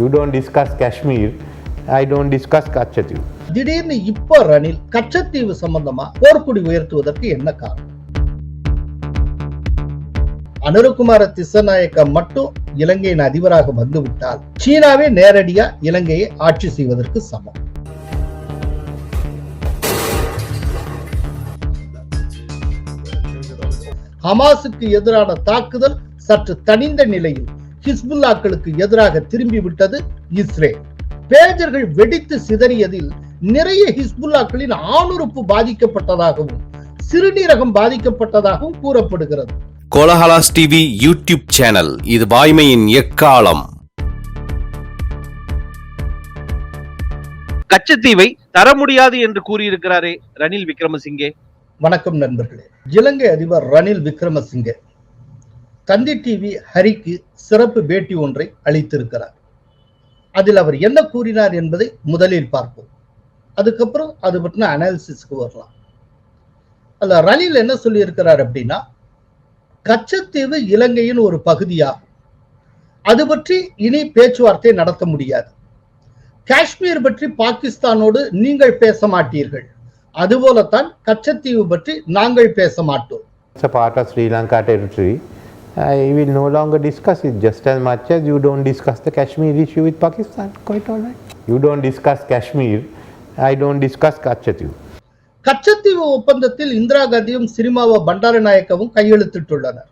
You don't discuss Kashmir I don't discuss Kachatu. திடீர்னு இப்போ ரணில் கச்சத்தீவு சம்பந்தமா போர்க்குடி உயர்த்துவதற்கு என்ன காரணம் அனுரகுமார திசநாயக்க மட்டும் இலங்கையின் அதிபராக வந்துவிட்டால் சீனாவே நேரடியா இலங்கையை ஆட்சி செய்வதற்கு சமம் ஹமாஸுக்கு எதிரான தாக்குதல் சற்று தனிந்த நிலையில் ஹிஸ்புல்லாக்களுக்கு எதிராக திரும்பிவிட்டது இஸ்ரேல். பேஜர்கள் வெடித்து சிதறியதில் நிறைய ஹிஸ்புல்லாக்களின் ஆணுறுப்பு பாதிக்கப்பட்டதாகவும் சிறுநீரகம் பாதிக்கப்பட்டதாகவும் கூறப்படுகிறது. கோலஹலாஸ் டிவி யூடியூப் சேனல் இது வாய்மையின் எக்காலம். கச்சத்தீவை தர முடியாது என்று கூறியிருக்கிறாரே ரணில் விக்ரமசிங்கே. வணக்கம் நண்பர்களே. இலங்கை அதிபர் ரணில் விக்ரமசிங்கே. தந்தி டிவி ஹரிக்கு சிறப்பு பேட்டி ஒன்றை அளித்திருக்கிறார். அதில் அவர் என்ன கூறினார் என்பதை முதலில் பார்ப்போம். அதுக்கப்புறம் அது பற்றின அனாலிசிஸ்க்கு வரலாம். அதுல ரணில் என்ன சொல்லியிருக்கிறார் அப்படின்னா கச்சத்தீவு இலங்கையின் ஒரு பகுதியாகும். அது பற்றி இனி பேச்சுவார்த்தை நடத்த முடியாது. காஷ்மீர் பற்றி பாகிஸ்தானோடு நீங்கள் பேச மாட்டீர்கள். அதுபோலத்தான் கச்சத்தீவு பற்றி நாங்கள் பேச மாட்டோம். It's a part of Sri Lanka territory. I will no longer discuss it just as much as you don't discuss the Kashmir issue with Pakistan. Quite all right. You don't discuss Kashmir, I don't discuss Kachatyu. Katchatheevu ஒப்பந்தத்தில் இந்திரா காந்தியும் சினிமாவா பண்டாரநாயக்கவும் கையெழுத்திட்டுள்ளனர்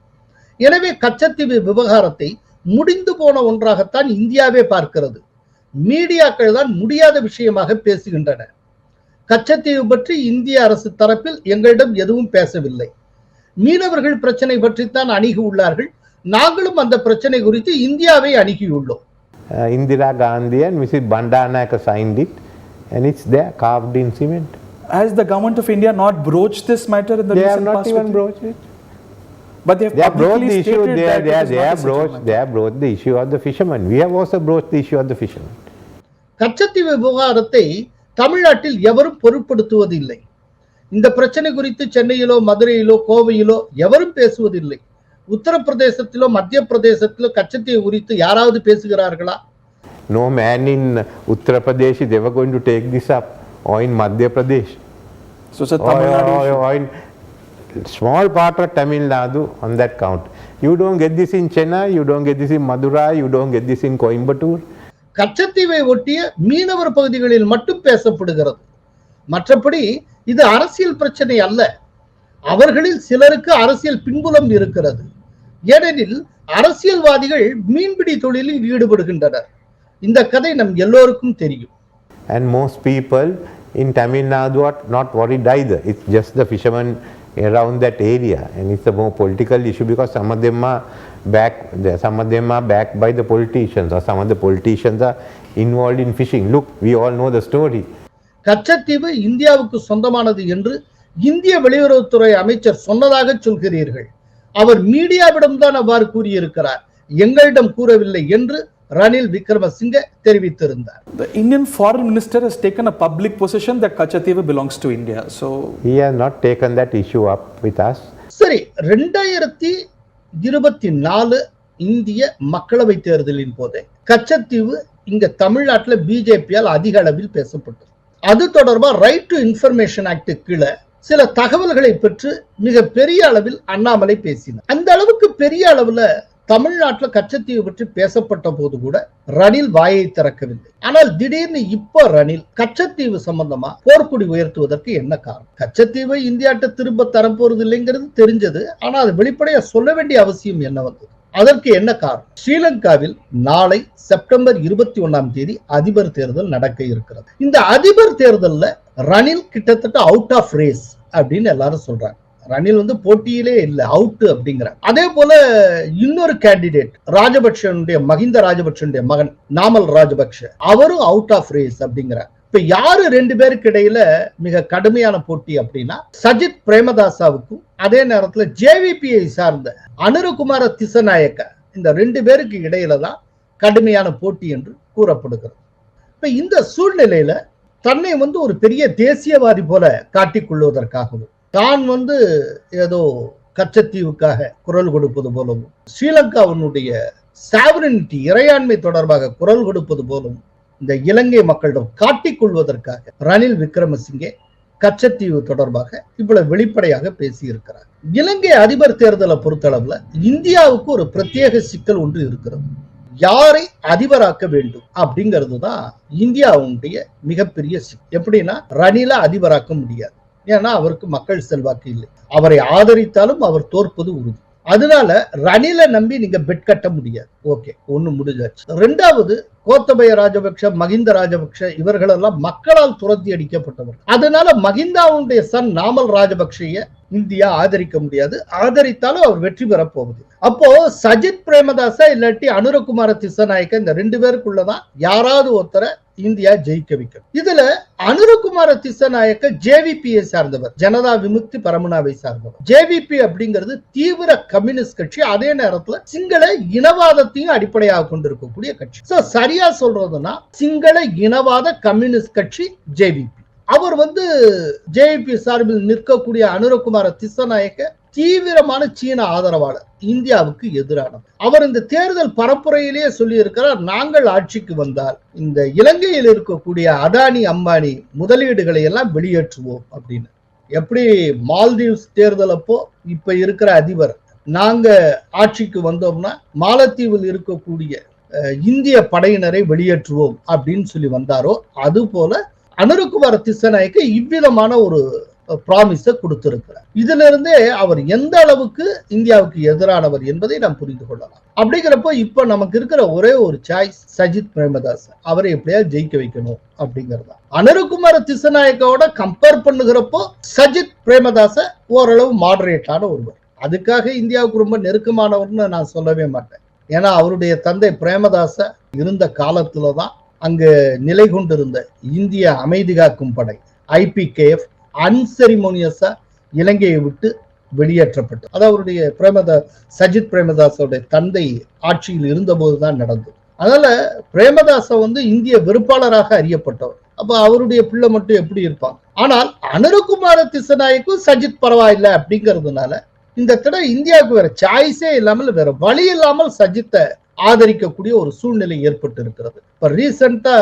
எனவே கச்சத்தீவு விவகாரத்தை முடிந்து போன ஒன்றாகத்தான் இந்தியாவே பார்க்கிறது மீடியாக்கள் தான் முடியாத விஷயமாக பேசுகின்றன கச்சத்தீவு பற்றி இந்திய அரசு தரப்பில் எங்களிடம் எதுவும் பேசவில்லை மீனவர்கள் பிரச்சனை பற்றித்தான் அணுகி உள்ளார்கள் நாங்களும் அந்த பிரச்சனை குறித்து இந்தியாவை அணுகியுள்ளோம் Uh, Indira Gandhi and Mrs. Bandanaka signed it and it's there carved in cement. Has the government of India not broached this matter in the They have recent not past? even with you? broached it. But they have They have broached publicly the issue, stated they, that they, it is they not a have broached, settlement. they have broached the issue of the fishermen. We have also broached the issue of the fishermen. Katchatheevu விவகாரத்தை தமிழ்நாட்டில் எவரும் பொருட்படுத்துவதில்லை இந்த பிரச்சனை குறித்து சென்னையிலோ மதுரையிலோ கோவையிலோ எவரும் பேசுவதில்லை உத்தரப்பிரதேசத்திலோ மத்திய பிரதேசத்திலோ கச்சத்தீவு குறித்து யாராவது பேசுகிறார்களா up or in Madhya Pradesh. So it's a or, Tamil Nadu or- issue. or in small part of Tamil Nadu on that count. You don't get this in Chennai, you don't get this in Madurai, you don't get this in Coimbatore. கச்சத்தீவை ஒட்டிய மீனவர் பகுதிகளில் மட்டும் பேசப்படுகிறது மற்றபடி இது அரசியல் பிரச்சனை அல்ல அவர்களில் சிலருக்கு அரசியல் பின்புலம் இருக்கிறது ஏனெனில் அரசியல்வாதிகள் மீன்பிடி தொழிலில் ஈடுபடுகின்றனர் இந்த கதை நம் எல்லோருக்கும் தெரியும் And most people in Tamil Nadu are not worried either. It's just the fishermen around that area, and it's a more political issue because some of them are back, some of them are backed by the politicians, or some of the politicians are involved in fishing. Look, we all know the story. Katchatheevu இந்தியாவுக்கு சொந்தமானது என்று இந்திய வெளியுறவுத்துறை அமைச்சர் சொன்னதாக சொல்கிறீர்கள் அவர் மீடியாவிடம்தான் அவ்வாறு கூறியிருக்கிறார் எங்களிடம் கூறவில்லை என்று ரணில் விக்ரமசிங்க தெரிவித்திருந்தார் The Indian foreign minister has taken a public position that Kachativu belongs to India. So He has not taken that issue up with us. சரி ரெண்டாயிரத்தி இருபத்தி நாலு இந்திய மக்களவை தேர்தலின் போது கச்சத்தீவு இங்க தமிழ்நாட்டுல பிஜேபியால் அதிக அளவில் பேசப்பட்டது அது தொடர்பா ரைட் டு இன்ஃபர்மேஷன் ஆக்டு கீழே சில தகவல்களை பெற்று மிக பெரிய அளவில் அண்ணாமலை பேசினார். அந்த அளவுக்கு பெரிய அளவுல தமிழ்நாட்டுல கச்சத்தீவு பற்றி பேசப்பட்ட போது கூட ரணில் வாயை திறக்கவில்லை. ஆனால் திடீர்னு இப்ப ரணில் கச்சத்தீவு சம்பந்தமா போர்க்குடி உயர்த்துவதற்கு என்ன காரணம்? கச்சத்தீவை இந்தியாட்ட திரும்ப தரப்போறது இல்லைங்கிறது தெரிஞ்சது. ஆனா அது வெளிப்படையா சொல்ல வேண்டிய அவசியம் என்ன வந்தது? அதற்கு என்ன காரணம்? ஸ்ரீலங்காவில் நாளை செப்டம்பர் இருபத்தி ஒண்ணாம் தேதி அதிபர் தேர்தல் நடக்க இருக்கிறது. இந்த அதிபர் தேர்தல்ல ரணில் கிட்டத்தட்ட அவுட் ஆஃப் ரேஸ் அப்படின்னு எல்லாரும் சொல்றாங்க. ரணில் வந்து போட்டியிலே இல்லை அவுட் அப்படிங்கிற அதே போல இன்னொரு கேண்டிடேட் ராஜபக்ஷனுடைய மஹிந்த ராஜபக்ஷனுடைய மகன் நாமல் ராஜபக்ஷ அவரும் அவுட் ஆஃப் ரேஸ் அப்படிங்கிறார். இப்ப யாரு ரெண்டு பேருக்கு இடையில மிக கடுமையான போட்டி அப்படின்னா சஜித் பிரேமதாசாவுக்கும் அதே நேரத்துல ஜேவிபியை சார்ந்த அனுருகுமார திசநாயக்க. இந்த ரெண்டு பேருக்கு இடையில தான் கடுமையான போட்டி என்று கூறப்படுகிறது. இப்ப இந்த சூழ்நிலையில தன்னை வந்து ஒரு பெரிய தேசியவாதி போல காட்டிக்கொள்வதற்காகவும் தான் வந்து ஏதோ கச்சத்தீவுக்காக குரல் கொடுப்பது போலவும் ஸ்ரீலங்காவினுடைய சாவரனிட்டி இறையாண்மை தொடர்பாக குரல் கொடுப்பது போலவும் இந்த இலங்கை மக்களிடம் காட்டிக் கொள்வதற்காக ரணில் விக்ரமசிங்கே கச்சத்தீவு தொடர்பாக இவ்வளவு வெளிப்படையாக பேசியிருக்கிறார். இலங்கை அதிபர் தேர்தலை பொறுத்தளவுல இந்தியாவுக்கு ஒரு பிரத்யேக சிக்கல் ஒன்று இருக்கிறது. யாரை அதிபராக்க வேண்டும் அப்படிங்கிறது தான் இந்தியாவுடைய மிகப்பெரிய சிக்கல். எப்படின்னா ரணில அதிபராக்க முடியாது. ஏன்னா அவருக்கு மக்கள் செல்வாக்கு இல்லை. அவரை ஆதரித்தாலும் அவர் தோற்பது உறுதி. அதனால ரணில நம்பி நீங்க பெட் கட்ட முடியாது. ஓகே ஒண்ணு முடிஞ்சாச்சு. ரெண்டாவது கோத்தபய ராஜபக்ஷ மகிந்த ராஜபக்ஷ இவர்களெல்லாம் மக்களால் துரத்தி அடிக்கப்பட்டவர் அதனால மகிந்தாவுடைய சன் நாமல் ராஜபக்ஷைய இந்தியா ஆதரிக்க முடியாது. ஆதரித்தாலும் அவர் வெற்றி பெற போகுது அப்போ சஜித் பிரேமதாசா இல்லாட்டி அனுரகுமார திசநாயக்க இந்த ரெண்டு பேருக்குள்ளதான் யாராவது ஒருத்தரை இந்தியா ஜெயிக்க வைக்கும். இதுல அனுரகுமார திசநாயக்க ஜேவிபியை சார்ந்தவர் ஜனதா விமுக்தி பரமுனாவை சார்ந்தவர். ஜேவிபி அப்படிங்கிறது தீவிர கம்யூனிஸ்ட் கட்சி அதே நேரத்துல சிங்கள இனவாதத்தையும் அடிப்படையாக கொண்டிருக்கக்கூடிய கட்சி. சரியா சொல்றதுன்னா சிங்கள இனவாத கம்யூனிஸ்ட் கட்சி ஜேவிபி. அவர் வந்து ஜேபி சார்பில் நிற்கக்கூடிய அனுரகுமார திசநாயக்க தீவிரமான சீன ஆதரவாளர் இந்தியாவுக்கு எதிரானவர். அவர் இந்த தேர்தல் பரப்புரையிலேயே சொல்லியிருக்கிறார் நாங்கள் ஆட்சிக்கு வந்தால் இந்த இலங்கையில் இருக்கக்கூடிய அதானி அம்பானி முதலீடுகளை எல்லாம் வெளியேற்றுவோம் அப்படின்னு. எப்படி மால்தீவ்ஸ் தேர்தல் அப்போ இப்ப இருக்கிற அதிபர் நாங்க ஆட்சிக்கு வந்தோம்னா மாலத்தீவில் இருக்கக்கூடிய இந்திய படையினரை வெளியேற்றுவோம் அப்படின்னு சொல்லி வந்தாரோ அது போல அனுருகுமார திசநாயக்க இவ்விதமான ஒரு ப்ராமிஸ கொடுத்திருக்கிறார். இதுல இருந்தே அவர் எந்த அளவுக்கு இந்தியாவுக்கு எதிரானவர் என்பதை நாம் புரிந்து கொள்ளலாம். அப்படிங்கிறப்போ இப்ப நமக்கு இருக்கிற ஒரே ஒரு சாய்ஸ் சஜித் பிரேமதாஸ். அவரை எப்படியாவது ஜெயிக்க வைக்கணும் அப்படிங்கிறது. அனருகுமார திசநாயக்கோட கம்பேர் பண்ணுகிறப்போ சஜித் பிரேமதாச ஓரளவு மாடரேட்டான ஒருவர். அதுக்காக இந்தியாவுக்கு ரொம்ப நெருக்கமானவர்னு நான் சொல்லவே மாட்டேன். ஏன்னா அவருடைய தந்தை பிரேமதாச இருந்த காலத்துல தான் அங்கு நிலை கொண்டிருந்த இந்திய அமைதி காக்கும் படை ஐபிகேஎஃப் அன்செரிமோனியஸா இலங்கையை விட்டு வெளியேற்றப்பட்டு அது அவருடைய பிரேமதா சஜித் பிரேமதாசோடைய தந்தை ஆட்சியில் இருந்தபோது தான் நடந்தது. அதனால பிரேமதாச வந்து இந்திய வெறுப்பாளராக அறியப்பட்டவர். அப்ப அவருடைய பிள்ளை மட்டும் எப்படி இருப்பாங்க ஆனால் அனுரகுமார திசநாயக்கும் சஜித் பரவாயில்லை அப்படிங்கிறதுனால இந்த தடவை இந்தியாவுக்கு வேற சாய்ஸே இல்லாமல் வேற வழி இல்லாமல் சஜித்தை ஆதரிக்கக்கூடிய ஒரு சூழ்நிலை ஏற்பட்டு இருக்கிறது இப்ப ரீசெண்டா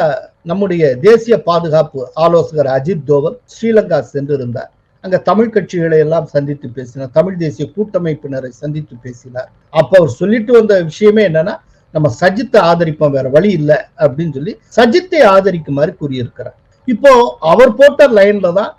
நம்முடைய தேசிய பாதுகாப்பு ஆலோசகர் அஜித் தோவல் ஸ்ரீலங்கா சென்றிருந்தார். அங்க தமிழ் கட்சிகளை எல்லாம் சந்தித்து பேசினார். தமிழ் தேசிய கூட்டமைப்பினரை சந்தித்து பேசினார். அப்ப அவர் சொல்லிட்டு வந்த விஷயமே என்னன்னா நம்ம சஜித்தை ஆதரிப்போம் வேற வழி இல்லை அப்படின்னு சொல்லி சஜித்தை ஆதரிக்குமாறு கூறியிருக்கிறார். இப்போ அவர் போட்ட லைன்ல தான்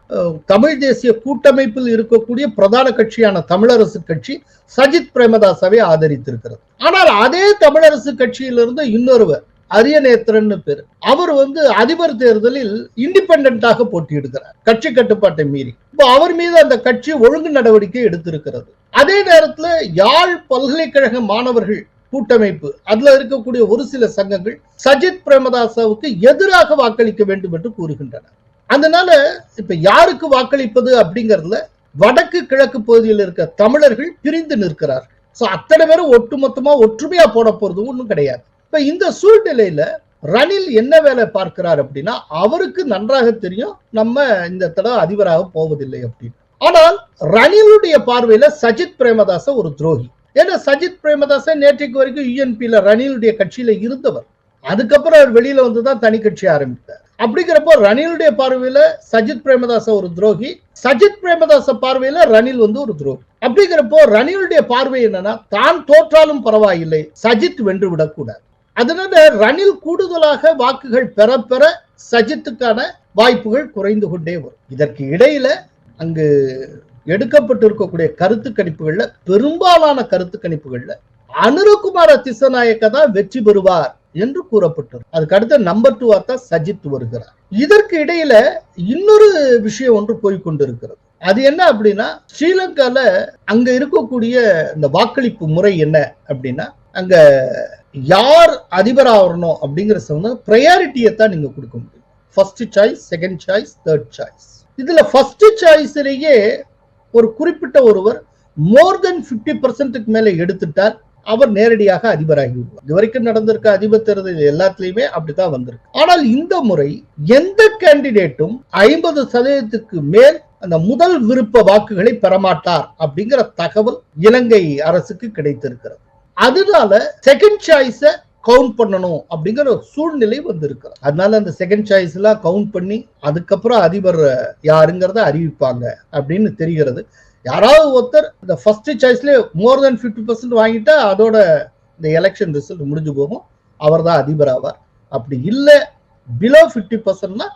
தமிழ் தேசிய கூட்டமைப்பில் இருக்கக்கூடிய பிரதான கட்சியான தமிழரசு கட்சி சஜித் பிரேமதாசாவை ஆதரித்திருக்கிறது. ஆனால் அதே தமிழரசு கட்சியிலிருந்து இன்னொருவர் அரியநேத்திரன் பேரு அவர் வந்து அதிபர் தேர்தலில் இண்டிபெண்டாக போட்டியிடுகிறார் கட்சி கட்டுப்பாட்டை மீறி. இப்போ அவர் மீது அந்த கட்சி ஒழுங்கு நடவடிக்கை எடுத்திருக்கிறது. அதே நேரத்துல யாழ் பல்கலைக்கழக மாணவர்கள் கூட்டமைப்பு. அதுல இருக்கக்கூடிய ஒரு சில சங்கங்கள் சஜித் பிரேமதாசாவுக்கு எதிராக வாக்களிக்க வேண்டும் என்று கூறுகின்றன அதனால இப்ப யாருக்கு வாக்களிப்பது அப்படிங்கறதுல வடக்கு கிழக்கு பகுதியில் இருக்க தமிழர்கள் பிரிந்து நிற்கிறார் சோ அத்தனை பேரும் ஒட்டுமொத்தமா ஒற்றுமையா போட போறது ஒண்ணும் கிடையாது. இப்ப இந்த சூழ்நிலையில ரணில் என்ன வேலை பார்க்கிறார் அப்படின்னா அவருக்கு நன்றாக தெரியும் நம்ம இந்த தடவை அதிபராக போவதில்லை அப்படின்னு. ஆனால் ரணிலுடைய பார்வையில சஜித் பிரேமதாச ஒரு துரோகி. ஏன்னா சஜித் பிரேமதாசன் நேற்றைக்கு வரைக்கும் யூஎன்பியில ரணிலுடைய கட்சியில இருந்தவர். அதுக்கப்புறம் அவர் வெளியில வந்து தான் தனி கட்சி ஆரம்பித்தார். அப்படிங்கிறப்போ ரணிலுடைய பார்வையில சஜித் பிரேமதாச ஒரு துரோகி. சஜித் பிரேமதாச பார்வையில ரணில் வந்து ஒரு துரோகி. அப்படிங்கிறப்போ ரணிலுடைய பார்வை என்னன்னா தான் தோற்றாலும் பரவாயில்லை சஜித் வென்று விடக்கூடாது. அதனால ரணில் கூடுதலாக வாக்குகள் பெற பெற சஜித்துக்கான வாய்ப்புகள் குறைந்து கொண்டே வரும். இதற்கு இடையில அங்கு எடுக்கப்பட்டிருக்கக்கூடிய கருத்து கணிப்புகள்ல பெரும்பாலான கருத்து கணிப்புகள்ல அனுரகுமார திசநாயக்க தான் வெற்றி பெறுவார் என்று கூறப்பட்டது. அதுக்கு அடுத்த நம்பர் டூ தான் சஜித் வருகிறார். இதற்கு இடையில இன்னொரு விஷயம் ஒன்று போய்கொண்டிருக்கிறது அது என்ன அப்படின்னா ஸ்ரீலங்கால அங்க இருக்கக்கூடிய இந்த வாக்களிப்பு முறை என்ன அப்படின்னா அங்க யார் அதிபர் ஆகணும் அப்படிங்கிற சொன்ன ப்ரையாரிட்டியை தான் நீங்க கொடுக்க முடியும். First choice second choice third choice இதுல ஃபர்ஸ்ட் சாய்ஸ்லயே ஒரு குறிப்பிட்ட ஒருவர் மோர் தென் பிப்டி பர்சன்ட்டுக்கு மேலே எடுத்துட்டால் அவர் நேரடியாக அதிபராகி விடுவார் இதுவரைக்கும் நடந்திருக்க அதிபர் தேர்தல் எல்லாத்துலயுமே அப்படித்தான் வந்திருக்கு. ஆனால் இந்த முறை எந்த கேண்டிடேட்டும் ஐம்பது சதவீதத்துக்கு மேல் அந்த முதல் விருப்ப வாக்குகளை பெறமாட்டார் அப்படிங்கிற தகவல் இலங்கை அரசுக்கு கிடைத்திருக்கிறது. அதனால செகண்ட் சாய்ஸ கவுண்ட் பண்ணணும் அப்படிங்கிற ஒரு சூழ்நிலை வந்திருக்கு. அதனால அந்த செகண்ட் சாய்ஸ் எல்லாம் கவுண்ட் பண்ணி அதுக்கப்புறம் அதிபர் யாருங்கிறத அறிவிப்பாங்க அப்படின்னு தெரிகிறது. யாராவது ஒருத்தர் இந்த ஃபர்ஸ்ட் சாய்ஸ்லேயே மோர் தென் ஃபிஃப்டி பர்சன்ட் வாங்கிட்டா அதோட இந்த எலெக்ஷன் ரிசல்ட் முடிஞ்சு போகும். அவர் தான் அதிபர் ஆவார். அப்படி இல்லை பிலோ ஃபிஃப்டி பர்சன்ட்னா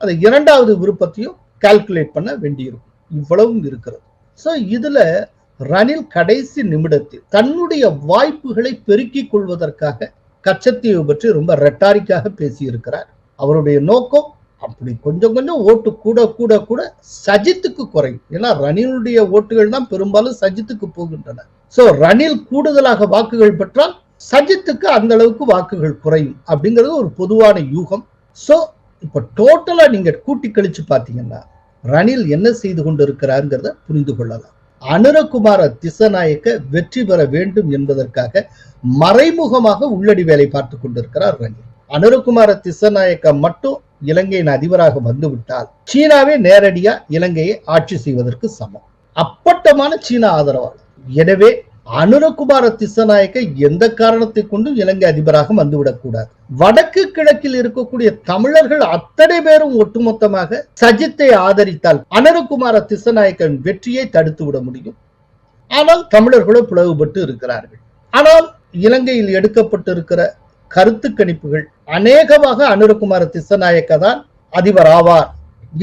அந்த இரண்டாவது விருப்பத்தையும் கால்குலேட் பண்ண வேண்டியிருக்கும். இவ்வளவும் இருக்கிறது. ஸோ இதில் ரணில் கடைசி நிமிடத்தில் தன்னுடைய வாய்ப்புகளை பெருக்கிக் கொள்வதற்காக கச்சத்தீவு பற்றி ரொம்ப ரெட்டாரிக்காக பேசியிருக்கிறார். அவருடைய நோக்கம் அப்படி கொஞ்சம் கொஞ்சம் ஓட்டு கூட கூட கூட சஜித்துக்கு குறையும். ஏன்னா ரணிலுடைய ஓட்டுகள் தான் பெரும்பாலும் சஜித்துக்கு போகின்றன. சோ ரணில் கூடுதலாக வாக்குகள் பெற்றால் சஜித்துக்கு அந்த அளவுக்கு வாக்குகள் குறையும் அப்படிங்கிறது ஒரு பொதுவான யூகம். சோ இப்ப டோட்டலா நீங்க கூட்டி கழிச்சு பாத்தீங்கன்னா ரணில் என்ன செய்து கொண்டிருக்கிறாருங்கிறத புரிந்து கொள்ளலாம். அனுரகுமார திசநாயக்க வெற்றி பெற வேண்டும் என்பதற்காக மறைமுகமாக உள்ளடி வேலை பார்த்து கொண்டிருக்கிறார் ரணில். அனுரகுமார திசநாயக்க மட்டும் இலங்கையின் அதிபராக வந்துவிட்டால் சீனாவே நேரடியா இலங்கையை ஆட்சி செய்வதற்கு சமம். அப்பட்டமான சீனா ஆதரவாளர். எனவே அனுரகுமார திசநாயக்க எந்த காரணத்தை கொண்டும் இலங்கை அதிபராக வந்துவிடக்கூடாது வடக்கு கிழக்கில் இருக்கக்கூடிய தமிழர்கள் அத்தனை பேரும் ஒட்டுமொத்தமாக சஜித்தை ஆதரித்தால் அனுரகுமார திசநாயக்கன் வெற்றியை தடுத்து விட முடியும். ஆனால் தமிழர்களோ பிளவுபட்டு இருக்கிறார்கள். ஆனால் இலங்கையில் எடுக்கப்பட்டிருக்கிற கருத்து கணிப்புகள் அநேகமாக அனுரகுமார திசநாயக்க தான் அதிபர் ஆவார்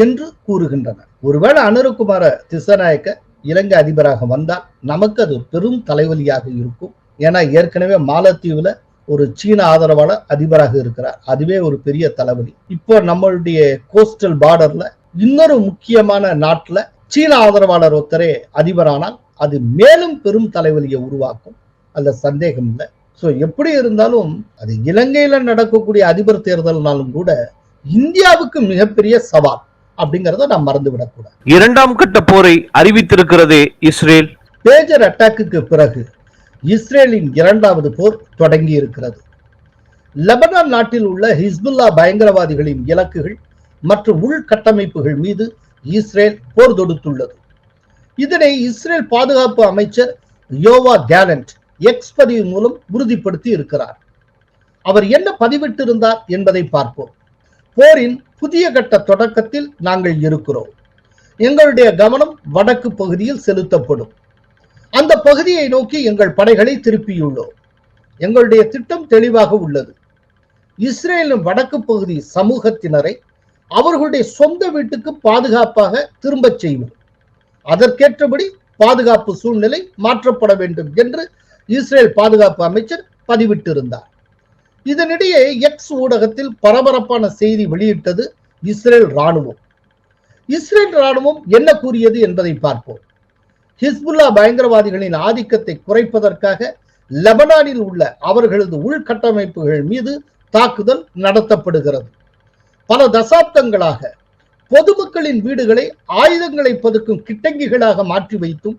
என்று கூறுகின்றனர் ஒருவேளை அனுரகுமார திசநாயக்க இலங்கை அதிபராக வந்தால் நமக்கு அது பெரும் தலைவலியாக இருக்கும். ஏன்னா ஏற்கனவே மாலத்தீவுல ஒரு சீன ஆதரவாளர் அதிபராக இருக்கிறார். அதுவே ஒரு பெரிய தலைவலி. இப்போ நம்மளுடைய கோஸ்டல் பார்டர்ல இன்னொரு முக்கியமான நாட்டுல சீன ஆதரவாளர் ஒருத்தரே அதிபரானால் அது மேலும் பெரும் தலைவலியை உருவாக்கும். அல்ல சந்தேகம் இல்லை. சோ எப்படி இருந்தாலும் அது இலங்கையில நடக்கக்கூடிய அதிபர் தேர்தல்னாலும் கூட இந்தியாவுக்கு மிகப்பெரிய சவால். அப்படிங்கறத நாம் மறந்துவிடக்கூடாது. இரண்டாம் கட்ட போரை அறிவித்திருக்கிறதே இஸ்ரேல். பேஜர் அட்டாக்குக்கு பிறகு இஸ்ரேலின் இரண்டாவது போர் தொடங்கி இருக்கிறது லெபனான் நாட்டில் உள்ள ஹிஸ்புல்லா பயங்கரவாதிகளின் இலக்குகள் மற்றும் உள்கட்டமைப்புகள் மீது இஸ்ரேல் போர் தொடுத்துள்ளது. இதனை இஸ்ரேல் பாதுகாப்பு அமைச்சர் யோவா கேலண்ட் எக்ஸ் பதிவு மூலம் உறுதிப்படுத்தி இருக்கிறார் அவர் என்ன பதிவிட்டிருந்தார் என்பதை பார்ப்போம். போரின் புதிய கட்ட தொடக்கத்தில் நாங்கள் இருக்கிறோம். எங்களுடைய கவனம் வடக்கு பகுதியில் செலுத்தப்படும். அந்த பகுதியை நோக்கி எங்கள் படைகளை திருப்பியுள்ளோம். எங்களுடைய திட்டம் தெளிவாக உள்ளது. இஸ்ரேலின் வடக்கு பகுதி சமூகத்தினரை அவர்களுடைய சொந்த வீட்டுக்கு பாதுகாப்பாக திரும்பச் செய்வோம். அதற்கேற்றபடி பாதுகாப்பு சூழ்நிலை மாற்றப்பட வேண்டும் என்று இஸ்ரேல் பாதுகாப்பு அமைச்சர் பதிவிட்டிருந்தார். இதனிடையே எக்ஸ் ஊடகத்தில் பரபரப்பான செய்தி வெளியிட்டது இஸ்ரேல் ராணுவம் இஸ்ரேல் ராணுவம் என்ன கூறியது என்பதை பார்ப்போம். ஹிஸ்புல்லா பயங்கரவாதிகளின் ஆதிக்கத்தை குறைப்பதற்காக லெபனானில் உள்ள அவர்களது உள்கட்டமைப்புகள் மீது தாக்குதல் நடத்தப்படுகிறது. பல தசாப்தங்களாக பொதுமக்களின் வீடுகளை ஆயுதங்களை பதுக்கும் கிட்டங்கிகளாக மாற்றி வைத்தும்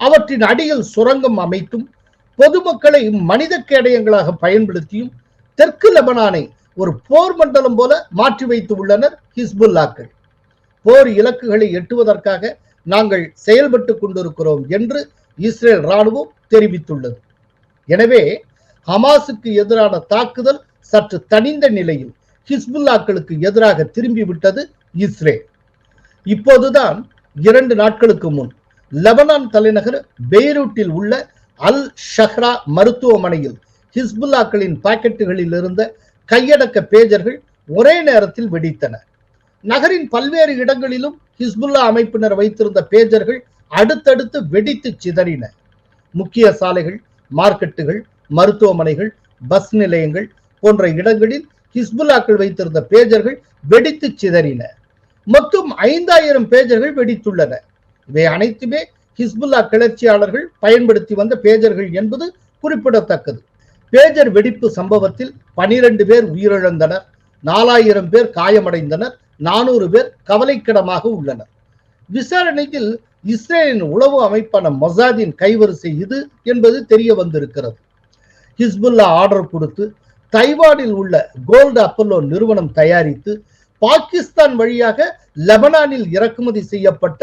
அவற்றின் அடியில் சுரங்கம் அமைத்தும் பொதுமக்களை மனித கேடயங்களாக பயன்படுத்தியும் தெற்கு லெபனானை ஒரு போர் மண்டலம் போல மாற்றி வைத்து உள்ளனர் ஹிஸ்புல்லாக்கள். போர் இலக்குகளை எட்டுவதற்காக நாங்கள் செயல்பட்டு கொண்டிருக்கிறோம் என்று இஸ்ரேல் ராணுவம் தெரிவித்துள்ளது. எனவே ஹமாஸுக்கு எதிரான தாக்குதல் சற்று தனிந்த நிலையில் ஹிஸ்புல்லாக்களுக்கு எதிராக திரும்பிவிட்டது இஸ்ரேல். இப்போதுதான் இரண்டு நாட்களுக்கு முன் லெபனான் தலைநகர் பெய்ரூட்டில் உள்ள அல் ஷஹ்ரா மருத்துவமனையில் ஹிஸ்புல்லாக்களின் பாக்கெட்டுகளில் இருந்த கையடக்க பேஜர்கள் ஒரே நேரத்தில் வெடித்தன. நகரின் பல்வேறு இடங்களிலும் ஹிஸ்புல்லா அமைப்பினர் வைத்திருந்த பேஜர்கள் அடுத்தடுத்து வெடித்து சிதறின. முக்கிய சாலைகள் மார்க்கெட்டுகள் மருத்துவமனைகள் பஸ் நிலையங்கள் போன்ற இடங்களில் ஹிஸ்புல்லாக்கள் வைத்திருந்த பேஜர்கள் வெடித்து சிதறின. மொத்தம் ஐந்தாயிரம் பேஜர்கள் வெடித்துள்ளன. இவை அனைத்துமே ஹிஸ்புல்லா கிளர்ச்சியாளர்கள் பயன்படுத்தி வந்த பேஜர்கள் என்பது குறிப்பிடத்தக்கது. பேஜர் வெடிப்பு சம்பவத்தில் பனிரெண்டு பேர் உயிரிழந்தனர். நாலாயிரம் பேர் காயமடைந்தனர். நானூறு பேர் கவலைக்கிடமாக உள்ளனர். விசாரணையில் இஸ்ரேலின் உளவு அமைப்பான மொசாதின் கைவரிசை இது என்பது தெரிய வந்திருக்கிறது. ஹிஸ்புல்லா ஆர்டர் கொடுத்து தைவானில் உள்ள கோல்டு அப்பல்லோ நிறுவனம் தயாரித்து பாகிஸ்தான் வழியாக லெபனானில் இறக்குமதி செய்யப்பட்ட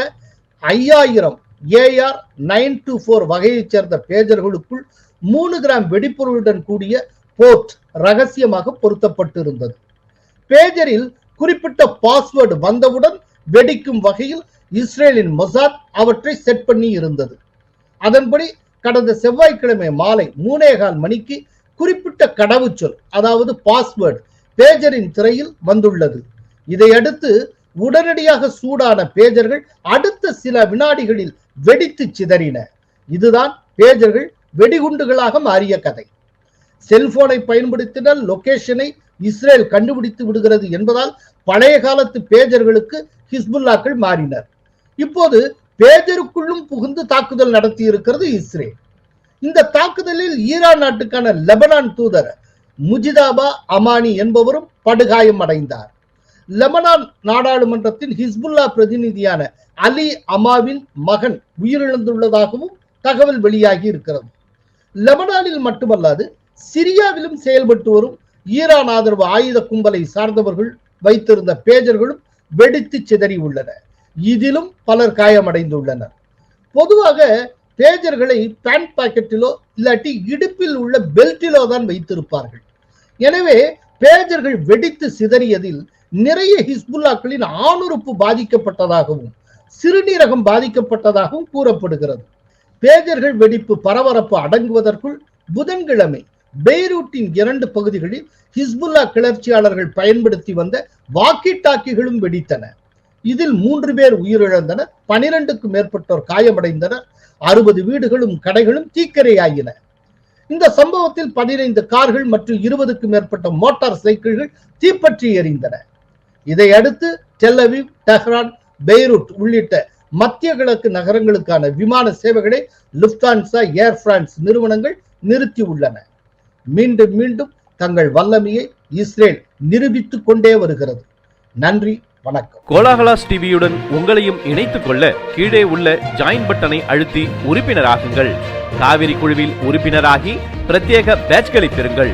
ஐயாயிரம் ஏஆர் நைன் டூ ஃபோர் வகையைச் சேர்ந்த பேஜர்களுக்குள் மூணு கிராம் வெடிப்பொருளுடன் கூடிய போர்ட் ரகசியமாக பொருத்தப்பட்டிருந்தது. பேஜரில் குறிப்பிட்ட பாஸ்வேர்டு வந்தவுடன் வெடிக்கும் வகையில் இஸ்ரேலின் மொசாத் அவற்றை செட் பண்ணி இருந்தது. அதன்படி கடந்த செவ்வாய்க்கிழமை மாலை மூணேகால் மணிக்கு குறிப்பிட்ட கடவுச்சொல் அதாவது பாஸ்வேர்டு பேஜரின் திரையில் வந்துள்ளது. இதையடுத்து உடனடியாக சூடான பேஜர்கள் அடுத்த சில வினாடிகளில் வெடித்து சிதறின. இதுதான் பேஜர்கள் வெடிகுண்டுகளாக மாறிய கதை. செல்போனை பயன்படுத்தினால் லொகேஷனை இஸ்ரேல் கண்டுபிடித்து விடுகிறது என்பதால் பழைய காலத்து பேஜர்களுக்கு ஹிஸ்புல்லாக்கள் மாறினர். இப்போது பேஜருக்குள்ளும் புகுந்து தாக்குதல் நடத்தி இருக்கிறது இஸ்ரேல். இந்த தாக்குதலில் ஈரான் நாட்டுக்கான லெபனான் தூதர் முஜிதாபா அமானி என்பவரும் படுகாயம் அடைந்தார். லெபனான் நாடாளுமன்றத்தின் ஹிஸ்புல்லா பிரதிநிதியான அலி அமாவின் மகன் உயிரிழந்துள்ளதாகவும் தகவல் வெளியாகி இருக்கிறது. லெபனானில் மட்டுமல்லாது சிரியாவிலும் செயல்பட்டு வரும் ஈரான் ஆதரவு ஆயுத கும்பலை சார்ந்தவர்கள் வைத்திருந்த பேஜர்களும் வெடித்து சிதறி உள்ளன. இதிலும் பலர் காயமடைந்துள்ளனர். பொதுவாக பேஜர்களை பேண்ட் பாக்கெட்டிலோ இல்லாட்டி இடுப்பில் உள்ள பெல்ட்டிலோ தான் வைத்திருப்பார்கள். எனவே பேஜர்கள் வெடித்து சிதறியதில் நிறைய ஹிஸ்புல்லாக்களின் ஆணுறுப்பு பாதிக்கப்பட்டதாகவும் சிறுநீரகம் பாதிக்கப்பட்டதாகவும் கூறப்படுகிறது. பேஜர்கள் வெடிப்பு பரபரப்பு அடங்குவதற்குள் புதன்கிழமை பெய்ரூட்டின் இரண்டு பகுதிகளில் ஹிஸ்புல்லா கிளர்ச்சியாளர்கள் பயன்படுத்தி வந்த வாக்கி டாக்கிகளும் வெடித்தன. இதில் மூன்று பேர் உயிரிழந்தனர் பனிரெண்டுக்கும் மேற்பட்டோர் காயமடைந்தனர் அறுபது வீடுகளும் கடைகளும் தீக்கரையாயின. இந்த சம்பவத்தில் பதினைந்து கார்கள் மற்றும் இருபதுக்கும் மேற்பட்ட மோட்டார் சைக்கிள்கள் தீப்பற்றி எறிந்தன இதையடுத்து டெல்லவிவ் டெஹ்ரான் பெய்ரூட் உள்ளிட்ட மத்திய கிழக்கு நகரங்களுக்கான விமான சேவைகளை லுப்தான்சா ஏர் பிரான்ஸ் நிறுவனங்கள் நிறுத்தி உள்ளன மீண்டும் மீண்டும் தங்கள் வல்லமையை இஸ்ரேல் நிரூபித்துக் கொண்டே வருகிறது. நன்றி வணக்கம். கோலாகலாஸ் டிவியுடன் உங்களையும் இணைத்துக் கொள்ள கீழே உள்ள ஜாயின் பட்டனை அழுத்தி உறுப்பினராகுங்கள். காவிரி குழுவில் உறுப்பினராகி பிரத்யேக பேட்ச்களை பெறுங்கள்.